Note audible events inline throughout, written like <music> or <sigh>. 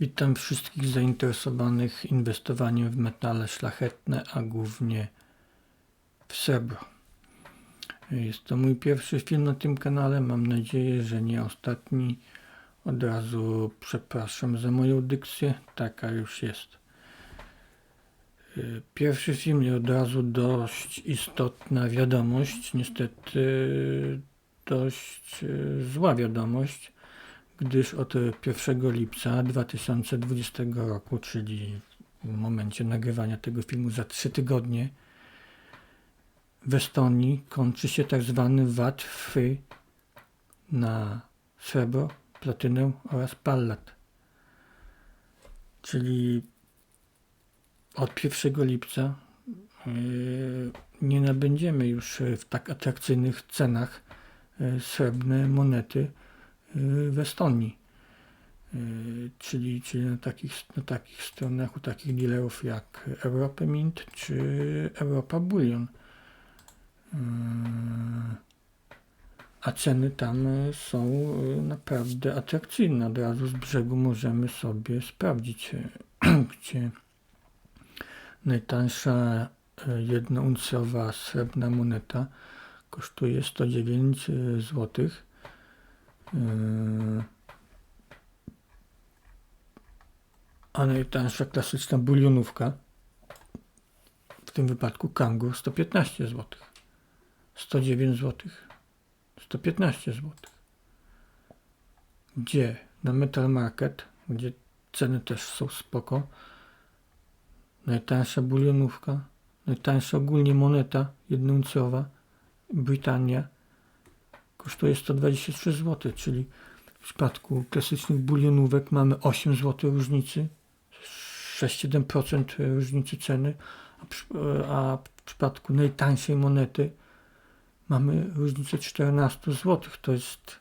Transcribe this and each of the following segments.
Witam wszystkich zainteresowanych inwestowaniem w metale szlachetne, a głównie w srebro. Jest to mój pierwszy film na tym kanale. Mam nadzieję, że nie ostatni. Od razu przepraszam za moją dykcję. Taka już jest. Y, Pierwszy film i od razu dość istotna wiadomość. Niestety dość y, zła wiadomość gdyż od 1 lipca 2020 roku, czyli w momencie nagrywania tego filmu za 3 tygodnie, w Estonii kończy się tak zwany VAT free na srebro, platynę oraz pallat. Czyli od 1 lipca yy, nie nabędziemy już w tak atrakcyjnych cenach yy, srebrne monety w Estonii. Yy, Czyli, czyli na, takich, na takich stronach u takich dealerów jak Europa Mint czy Europa Bullion. Yy, A ceny tam są naprawdę atrakcyjne. Od razu z brzegu możemy sobie sprawdzić, <clears throat> gdzie najtańsza jednouncjowa srebrna moneta kosztuje 109 zł. Yy, A najtańsza klasyczna bulionówka, w tym wypadku Kangur 115 zł. 109 zł. 115 zł. Gdzie? Na Metal Market, gdzie ceny też są spoko. Najtańsza bulionówka, najtańsza ogólnie moneta jednouncjowa, Brytania, kosztuje 123 zł, czyli w przypadku klasycznych bulionówek mamy 8 zł różnicy, 6-7% różnicy ceny, a, przy, a w przypadku najtańszej monety mamy różnicę 14 zł. To jest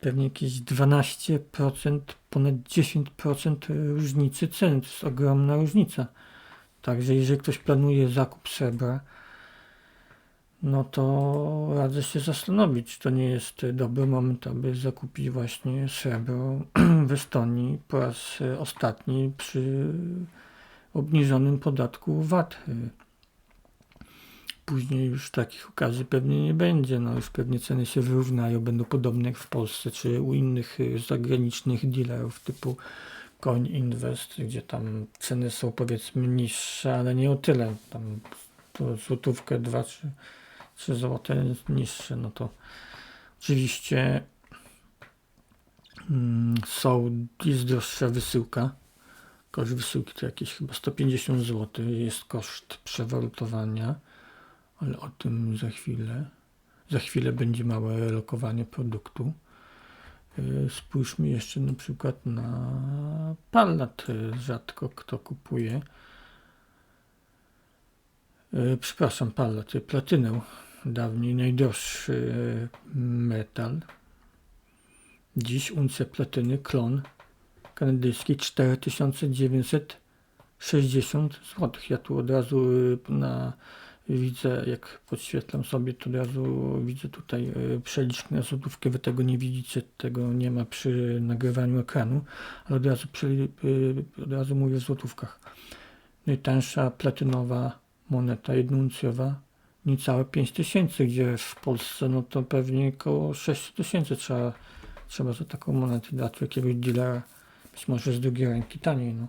pewnie jakieś 12%, ponad 10% różnicy ceny. To jest ogromna różnica. Także jeżeli ktoś planuje zakup srebra, no to radzę się zastanowić, czy to nie jest dobry moment, aby zakupić właśnie srebro <clears throat> w Estonii po raz ostatni przy obniżonym podatku VAT. Później już takich okazji pewnie nie będzie, no już pewnie ceny się wyrównają, będą podobne jak w Polsce, czy u innych zagranicznych dealerów typu Coin Invest, gdzie tam ceny są powiedzmy niższe, ale nie o tyle, tam złotówkę, dwa, trzy 3 zł niższe, no to oczywiście mm, są, jest droższa wysyłka. Koszt wysyłki to jakieś chyba 150 zł jest koszt przewalutowania, ale o tym za chwilę. Za chwilę będzie małe lokowanie produktu. Yy, Spójrzmy jeszcze na przykład na pallat. Rzadko kto kupuje. Yy, Przepraszam, pallat, yy, platynę dawniej najdroższy e, metal. Dziś uncja platyny klon kanadyjski 4960 zł. Ja tu od razu e, na, widzę, jak podświetlam sobie, to od razu widzę tutaj e, przelicznik na złotówkę. Wy tego nie widzicie, tego nie ma przy nagrywaniu ekranu, ale od razu, przy, od razu mówię w złotówkach. Najtańsza platynowa moneta jednouncjowa niecałe 5 tysięcy, gdzie w Polsce no to pewnie około 6 tysięcy trzeba, trzeba za taką monetę dać jakiegoś dealera, być może z drugiej ręki taniej, no.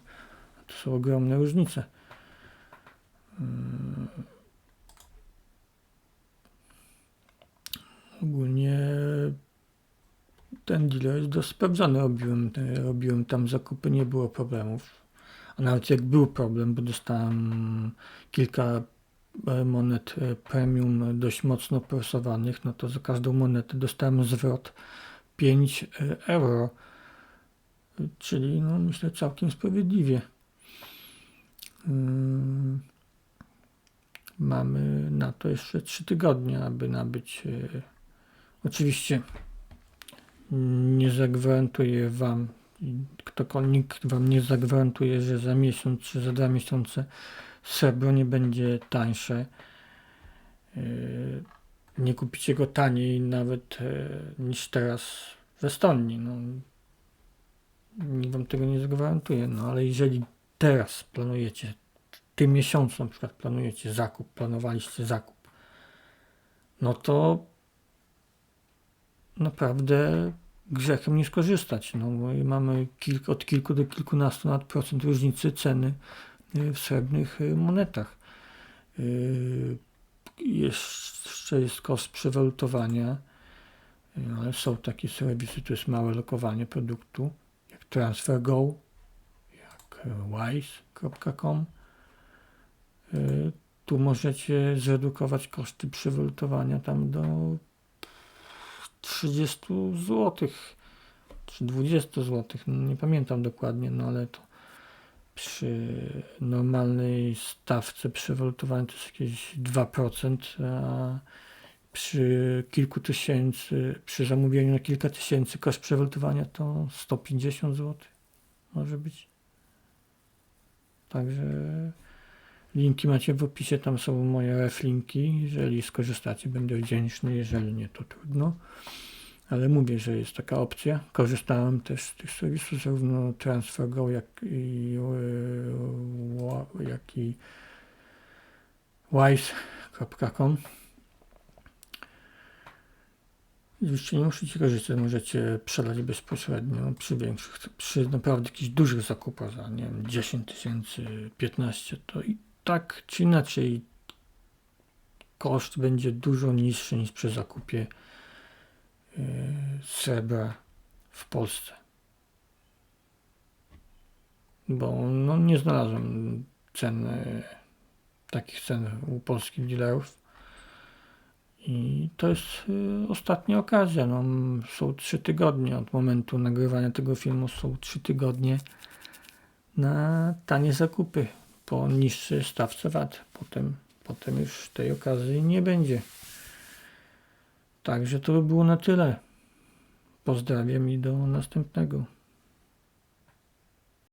To są ogromne różnice. Hmm. Ogólnie ten dealer jest dość sprawdzony. Robiłem, robiłem tam zakupy, nie było problemów. A nawet jak był problem, bo dostałem kilka monet premium dość mocno presowanych, no to za każdą monetę dostałem zwrot 5 euro, czyli no myślę całkiem sprawiedliwie. Mamy na to jeszcze 3 tygodnie, aby nabyć. Oczywiście nie zagwarantuję Wam, ktokolwiek Wam nie zagwarantuje, że za miesiąc czy za dwa miesiące srebro nie będzie tańsze. Yy, Nie kupicie go taniej nawet e, niż teraz w Estonii. No, nikt wam tego nie zagwarantuję. No ale jeżeli teraz planujecie, w tym miesiącu na przykład planujecie zakup, planowaliście zakup, no to naprawdę grzechem nie skorzystać. No, mamy kilk, od kilku do kilkunastu nawet procent różnicy ceny y, w srebrnych y, monetach. Y, Jeszcze jest koszt przewalutowania, ale są takie serwisy, to jest małe lokowanie produktu, jak TransferGo, jak wise.com. Tu możecie zredukować koszty przewalutowania tam do 30 zł czy 20 zł, no nie pamiętam dokładnie, no ale to przy normalnej stawce przewalutowania to jest jakieś 2%, a przy kilku tysięcy, przy zamówieniu na kilka tysięcy koszt przewalutowania to 150 zł może być. Także linki macie w opisie, tam są moje reflinki. Jeżeli skorzystacie, będę wdzięczny, jeżeli nie, to trudno. Ale mówię, że jest taka opcja. Korzystałem też z tych serwisów, zarówno TransferGo, jak i, e, jak i wise.com. Oczywiście nie musicie korzystać, możecie przelać bezpośrednio przy większych, przy naprawdę jakichś dużych zakupach za nie wiem, 10 tysięcy, 15, to i tak czy inaczej koszt będzie dużo niższy niż przy zakupie srebra w Polsce. Bo no, nie znalazłem cen, e, takich cen u polskich dealerów. I to jest y, ostatnia okazja. No, są trzy tygodnie od momentu nagrywania tego filmu. Są trzy tygodnie na tanie zakupy po niższej stawce VAT. Potem, potem już tej okazji nie będzie. Także to by było na tyle. Pozdrawiam i do następnego.